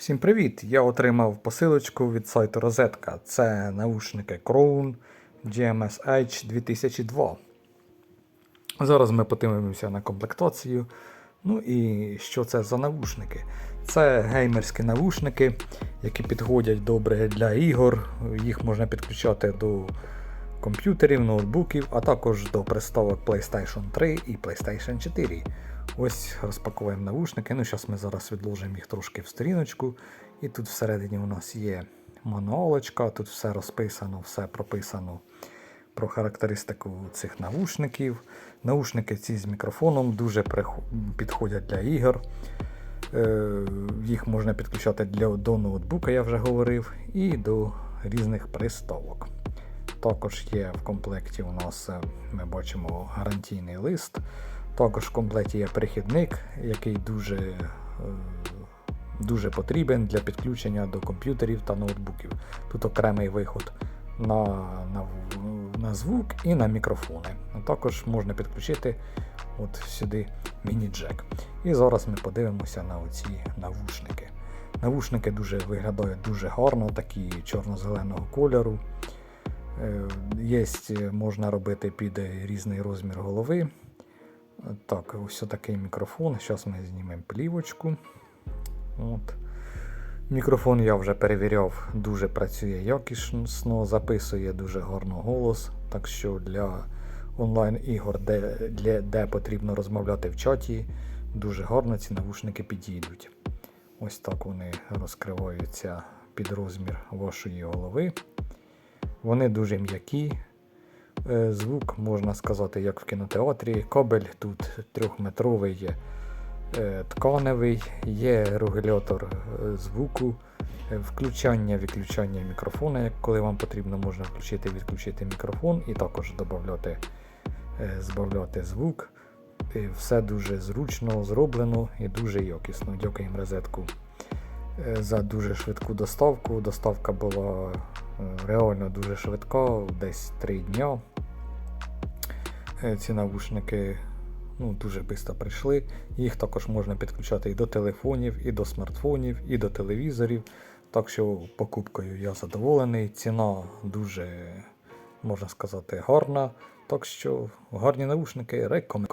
Всім привіт! Я отримав посилочку від сайту Розетка. Це наушники Crown GMS H 2002. Зараз ми подивимося на комплектацію. Ну і що це за навушники? Це геймерські навушники, які підходять добре для ігор. Їх можна підключати до комп'ютерів, ноутбуків, а також до приставок PlayStation 3 і PlayStation 4. Ось розпакуємо навушники. Ну, зараз ми зараз відложимо їх трошки в сторіночку. І тут всередині у нас є мануалочка, тут все розписано, все прописано про характеристику цих навушників. Наушники ці з мікрофоном дуже підходять для ігор. Е, Їх можна підключати для, до ноутбука, я вже говорив, і до різних приставок. Також є в комплекті у нас, е, ми бачимо, гарантійний лист. Також в комплекті є перехідник, який дуже, е, дуже потрібен для підключення до комп'ютерів та ноутбуків. Тут окремий виход на, на, на звук і на мікрофони. Також можна підключити от сюди міні-джек. І зараз ми подивимося на оці навушники. Навушники дуже виглядають дуже гарно, такі чорно-зеленого кольору. Є, можна робити під різний розмір голови. Так, ось такий мікрофон. Зараз ми знімемо плівочку. От. Мікрофон я вже перевіряв, дуже працює якісно, записує дуже гарно голос. Так що для онлайн-ігор, де, для, де потрібно розмовляти в чаті, дуже гарно ці навушники підійдуть. Ось так вони розкриваються під розмір вашої голови. Вони дуже м'які. Е, Звук, можна сказати, як в кінотеатрі. Кабель тут трьохметровий є е, тканевий, є регулятор е, звуку, включання, відключання мікрофона, коли вам потрібно, можна включити відключити мікрофон і також додати, збавляти звук. Все дуже зручно зроблено і дуже якісно. Дякуємо розетку за дуже швидку доставку. Доставка була е, реально дуже швидка, десь 3 дня. Е, Ці навушники ну, дуже швидко прийшли. Їх також можна підключати і до телефонів, і до смартфонів, і до телевізорів. Так що покупкою я задоволений. Ціна дуже, можна сказати, гарна. Так що гарні навушники рекомендую.